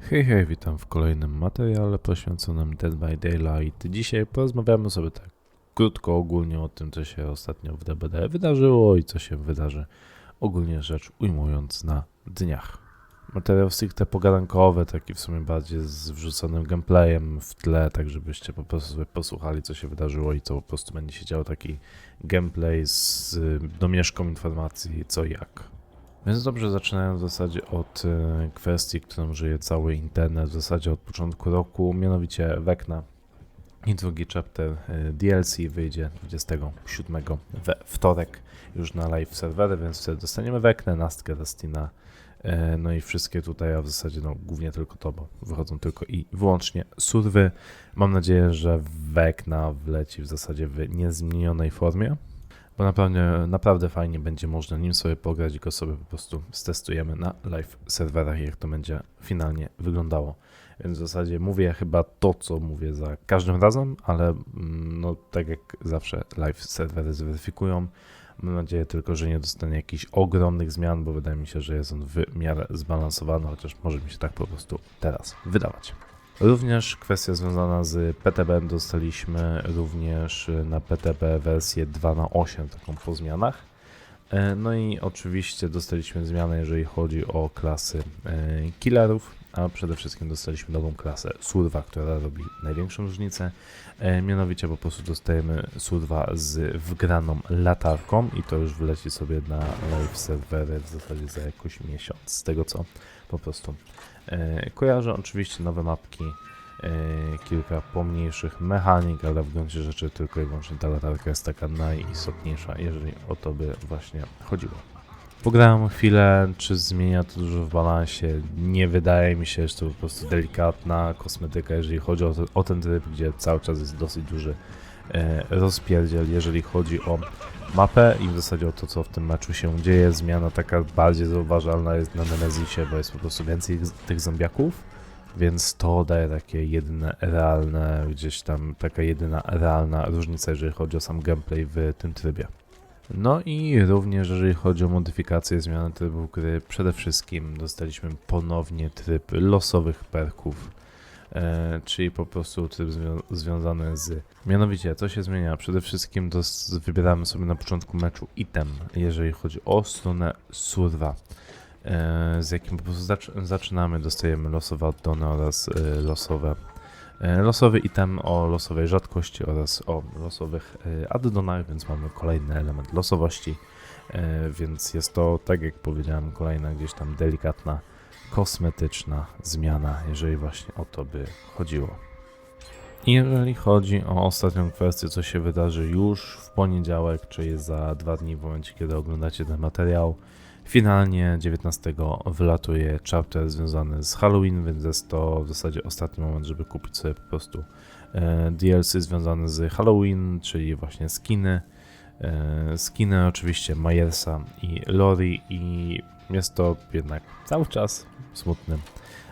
Hej, hej, witam w kolejnym materiale poświęconym Dead by Daylight. Dzisiaj porozmawiamy sobie tak krótko, ogólnie o tym, co się ostatnio w DBD wydarzyło i co się wydarzy, ogólnie rzecz ujmując, na dniach. Materiał stricte pogadankowy, taki w sumie bardziej z wrzuconym gameplayem w tle, tak żebyście po prostu sobie posłuchali, co się wydarzyło i co po prostu będzie się działo, taki gameplay z y, domieszką informacji, co jak. Więc dobrze, zaczynając w zasadzie od e, kwestii, którą żyje cały internet w zasadzie od początku roku, mianowicie Wekna. I drugi chapter e, DLC wyjdzie 27 we wtorek już na live serwery, więc wtedy dostaniemy Weknę, Nastkę, Rastina, e, no i wszystkie tutaj, a w zasadzie no głównie tylko to, bo wychodzą tylko i wyłącznie surwy. Mam nadzieję, że Wekna wleci w zasadzie w niezmienionej formie, bo naprawdę, naprawdę fajnie będzie można nim sobie pograć i go sobie po prostu stestujemy na live serwerach, jak to będzie finalnie wyglądało. Więc w zasadzie mówię chyba to, co mówię za każdym razem, ale mm, no tak jak zawsze live serwery zweryfikują. Mam nadzieję tylko, że nie dostanie jakichś ogromnych zmian, bo wydaje mi się, że jest on w miarę zbalansowany, chociaż może mi się tak po prostu teraz wydawać. Również kwestia związana z PTB dostaliśmy również na PTB wersję 2 na 8 taką po zmianach. E, No i oczywiście dostaliśmy zmianę, jeżeli chodzi o klasy e, killerów, a przede wszystkim dostaliśmy nową klasę surwa, która robi największą różnicę. E, Mianowicie po prostu dostajemy surwa z wgraną latarką i to już wleci sobie na live serwery w zasadzie za jakoś miesiąc, z tego co po prostu Kojarzę oczywiście nowe mapki, kilka pomniejszych mechanik, ale w gruncie rzeczy tylko i wyłącznie ta latarka jest taka najistotniejsza, jeżeli o to by właśnie chodziło. Pograłem chwilę, czy zmienia to dużo w balansie. Nie wydaje mi się, że to po prostu delikatna kosmetyka, jeżeli chodzi o, o ten tryb, gdzie cały czas jest dosyć duży e, rozpierdziel, jeżeli chodzi o mapę i w zasadzie o to, co w tym meczu się dzieje. Zmiana taka bardziej zauważalna jest na Nemezisie, bo jest po prostu więcej tych zombiaków, więc to daje takie jedyne realne, gdzieś tam taka jedyna realna różnica, jeżeli chodzi o sam gameplay w tym trybie. No i również jeżeli chodzi o modyfikację zmiany trybu gry, przede wszystkim dostaliśmy ponownie tryb losowych perków, e, czyli po prostu tryb zwią- związany z... Mianowicie, co się zmienia? Przede wszystkim wybieramy sobie na początku meczu item, jeżeli chodzi o stronę surwa, z jakim po prostu zac- zaczynamy, dostajemy losowe addony oraz e, losowe e, losowy item o losowej rzadkości oraz o losowych e, addonach, więc mamy kolejny element losowości, e, więc jest to, tak jak powiedziałem, kolejna gdzieś tam delikatna, kosmetyczna zmiana, jeżeli właśnie o to by chodziło. Jeżeli chodzi o ostatnią kwestię, co się wydarzy już w poniedziałek, czyli za dwa dni, w momencie kiedy oglądacie ten materiał, finalnie 19 wylatuje chapter związany z Halloween, więc jest to w zasadzie ostatni moment, żeby kupić sobie po prostu e, DLC związany z Halloween, czyli właśnie skiny. E, skiny oczywiście Majersa i Lori i jest to jednak cały czas smutny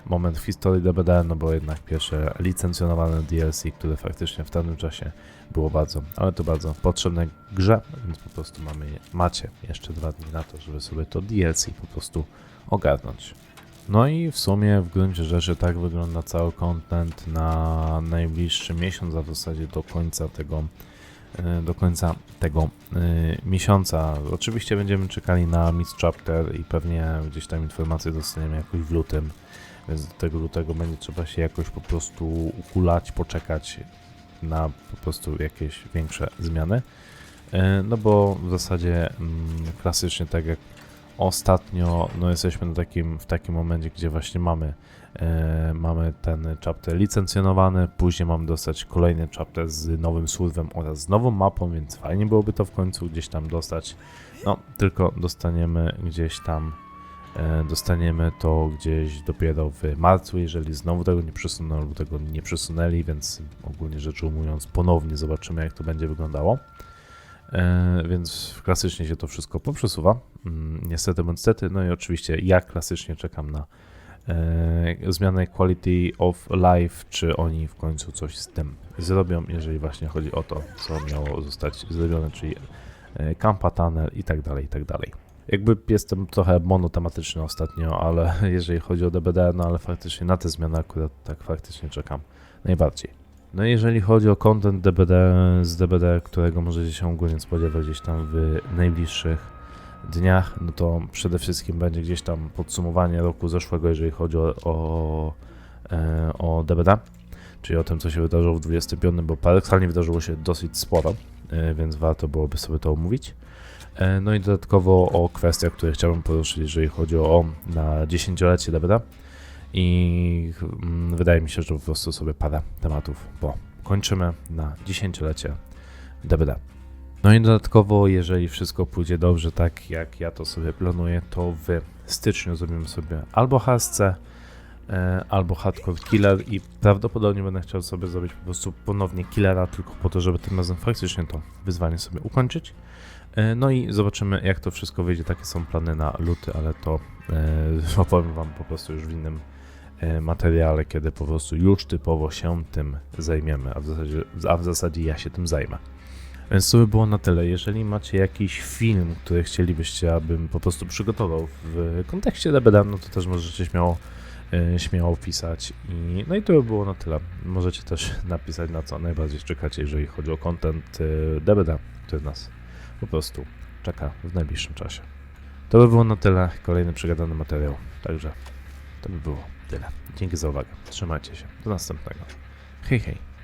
moment w historii DBD, no bo jednak pierwsze licencjonowane DLC, które faktycznie w tamtym czasie było bardzo, ale to bardzo potrzebne grze, więc po prostu mamy, macie jeszcze dwa dni na to, żeby sobie to DLC po prostu ogarnąć. No i w sumie w gruncie rzeczy tak wygląda cały content na najbliższy miesiąc, a w zasadzie do końca tego do końca tego e, miesiąca. Oczywiście będziemy czekali na Miss Chapter i pewnie gdzieś tam informacje dostaniemy jakoś w lutym, więc do tego lutego będzie trzeba się jakoś po prostu ukulać, poczekać na po prostu jakieś większe zmiany. E, No bo w zasadzie mm, klasycznie tak jak ostatnio, no jesteśmy na takim, w takim momencie, gdzie właśnie mamy, e, mamy ten chapter licencjonowany, później mamy dostać kolejny chapter z nowym surwem oraz z nową mapą, więc fajnie byłoby to w końcu gdzieś tam dostać. No, tylko dostaniemy gdzieś tam, e, dostaniemy to gdzieś dopiero w marcu, jeżeli znowu tego nie przesuną lub tego nie przesunęli, więc ogólnie rzecz ujmując, ponownie zobaczymy, jak to będzie wyglądało. E, więc klasycznie się to wszystko poprzesuwa. Mm, niestety, bądź stety. No i oczywiście ja klasycznie czekam na e, zmianę quality of life, czy oni w końcu coś z tym zrobią, jeżeli właśnie chodzi o to, co miało zostać zrobione, czyli e, Kampa Tunnel i tak dalej, i tak dalej. Jakby jestem trochę monotematyczny ostatnio, ale jeżeli chodzi o DBD, no ale faktycznie na te zmiany akurat tak faktycznie czekam najbardziej. No jeżeli chodzi o content DBD z DBD, którego możecie się ogólnie spodziewać gdzieś tam w najbliższych dniach, no to przede wszystkim będzie gdzieś tam podsumowanie roku zeszłego, jeżeli chodzi o, o, e, o DBD, czyli o tym, co się wydarzyło w 25, bo paradoksalnie wydarzyło się dosyć sporo, e, więc warto byłoby sobie to omówić. E, No i dodatkowo o kwestiach, które chciałbym poruszyć, jeżeli chodzi o na dziesięciolecie DBD. I mm, wydaje mi się, że po prostu sobie parę tematów, bo kończymy na dziesięciolecie DBD. No i dodatkowo, jeżeli wszystko pójdzie dobrze, tak jak ja to sobie planuję, to w styczniu zrobimy sobie albo HSC, e, albo Hardcore Killer i prawdopodobnie będę chciał sobie zrobić po prostu ponownie Killera, tylko po to, żeby tym razem faktycznie to wyzwanie sobie ukończyć. E, No i zobaczymy, jak to wszystko wyjdzie. Takie są plany na luty, ale to e, opowiem Wam po prostu już w innym e, materiale, kiedy po prostu już typowo się tym zajmiemy, a w zasadzie, a w zasadzie ja się tym zajmę. Więc to by było na tyle. Jeżeli macie jakiś film, który chcielibyście, abym po prostu przygotował w kontekście DBD, no to też możecie śmiało, e, śmiało pisać. I, no i to by było na tyle. Możecie też napisać, na co najbardziej czekacie, jeżeli chodzi o content e, DBD, który nas po prostu czeka w najbliższym czasie. To by było na tyle. Kolejny przegadany materiał. Także to by było tyle. Dzięki za uwagę. Trzymajcie się. Do następnego. Hej, hej.